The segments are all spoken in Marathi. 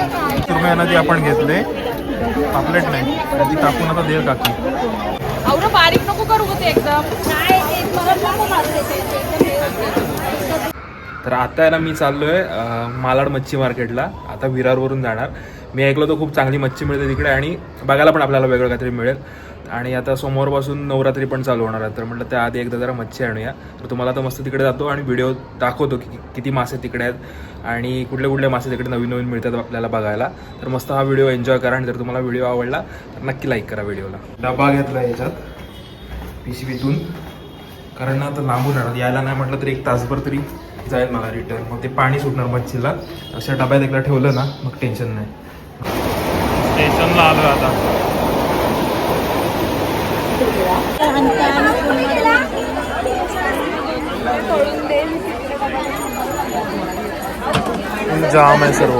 सुरमई ना ती आपण घेतले. पापलेट नाही. टाकून आता दे काकी अवरं बारीक नको करू गं ते एकदम. तर आता ना मी चाललोय मालाड मच्छी मार्केटला. आता विरारवरून जाणार. मी ऐकलं तर खूप चांगली मच्छी मिळते तिकडे आणि बघायला पण आपल्याला वेगळं काहीतरी मिळेल. आणि आता सोमवारपासून नवरात्री पण चालू होणार आहे. तर म्हटलं त्याआधी एकदा जरा मच्छी आणूया. तर तुम्हाला तर मस्त तिकडे जातो आणि व्हिडिओ दाखवतो की किती मासे तिकडे आहेत आणि कुठले कुठले मासे तिकडे नवीन नवीन मिळतात आपल्याला बघायला. तर मस्त हा व्हिडिओ एन्जॉय करा आणि जर तुम्हाला व्हिडिओ आवडला तर नक्की लाईक करा व्हिडिओला. डबा घेतला याच्यात पिशवीतून. कारण ना आता लांबून राहणार. यायला नाही म्हटलं तरी एक तासभर तरी जाईल मला रिटर्न मग ते पाणी सुटणार मच्छीला. अशा डब्यात एकदा ठेवलं ना मग टेन्शन नाही. स्टेशनला आलो आता. जाम आहे सर्व.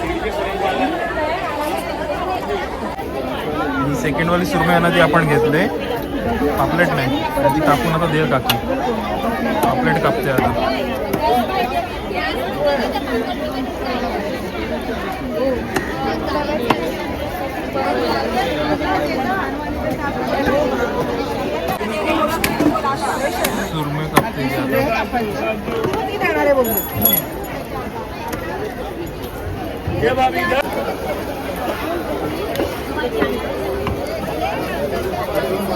ही सेकंड वाली सुरमई आहे आपण घेतले. पापलेट नाही. ती कापून आता देव काकी. पापलेट कापते आता. सुरमई कापते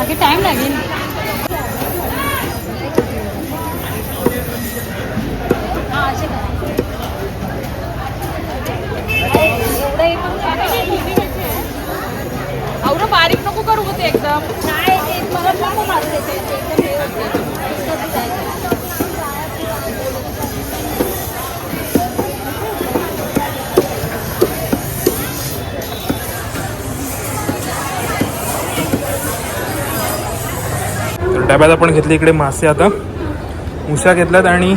बाकी टाइम लागेल. एवढं अवरं बारीक नको करू होते एकदम. नाही ते मला नको माझं ते. ते एकदम डब्यात आपण घेतले इकडे मासे आता. उशा घेतल्यात आणि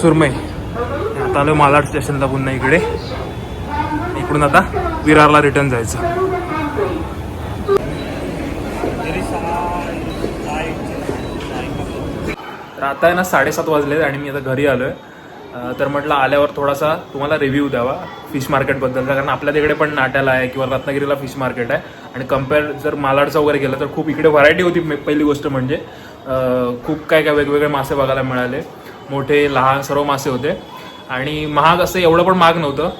सुरमई. आता आलो मालाड स्टेशनला पुन्हा इकडे. इकडून आता विरारला रिटर्न जायचं. तर आता आहे ना साडेसात वाजले आणि मी आता घरी आलो आहे तर म्हटलं आल्यावर थोडासा तुम्हाला रिव्ह्यू द्यावा फिश मार्केटबद्दलचा कारण आपल्या तिकडे पण नाट्याला आहे किंवा रत्नागिरीला फिश मार्केट आहे. आणि कंपेअर जर मालाडचं वगैरे गेलं तर खूप इकडे व्हरायटी होती पहिली गोष्ट म्हणजे खूप काय काय वेगवेगळे मासे बघायला मिळाले. मोठे लहान सर्व मासे होते. आणि महाग असं एवढं पण महाग नव्हतं.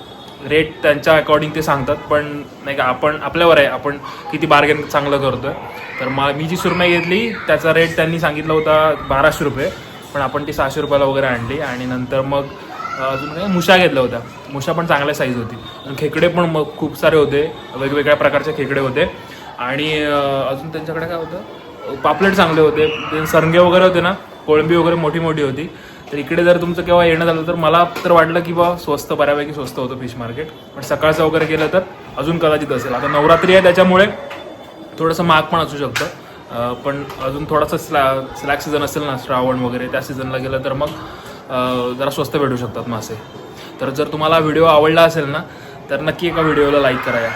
रेट त्यांच्या अकॉर्डिंग ते सांगतात पण नाही का आपण आपल्यावर आहे. आपण किती बार्गेन चांगलं करतोय. तर मा मी जी सुरमई घेतली त्याचा रेट त्यांनी सांगितला होता बाराशे रुपये. पण आपण ती सहाशे रुपयाला वगैरे आणली आणि नंतर मग अजून काही मुशा घेतल्या होत्या. मुशा पण चांगल्या साईज होती. आणि खेकडे पण मग खूप सारे होते. वेगवेगळ्या प्रकारचे खेकडे होते. आणि अजून त्यांच्याकडे काय होतं? पापलेट चांगले होते. ते सरंगे वगैरे होते ना कोळंबी वगैरे मोठी मोठी होती. तर इकडे जर तुमचं केव्हा येणं झालं तर मला तर वाटलं की बा स्वस्त बऱ्यापैकी स्वस्त होतं फिश मार्केट पण सकाळचं वगैरे गेलं तर अजून कदाचित असेल. आता नवरात्री आहे त्याच्यामुळे थोडंसं महाग पण असू शकतं. पण अजून थोडासा स्लॅ स्लॅक सीझन असेल ना श्रावण वगैरे त्या सीझनला गेलं तर मग जरा स्वस्त भेटू शकतात मासे. तर जर तुम्हाला व्हिडिओ आवडला असेल ना तर नक्की एका व्हिडिओला लाईक करा या.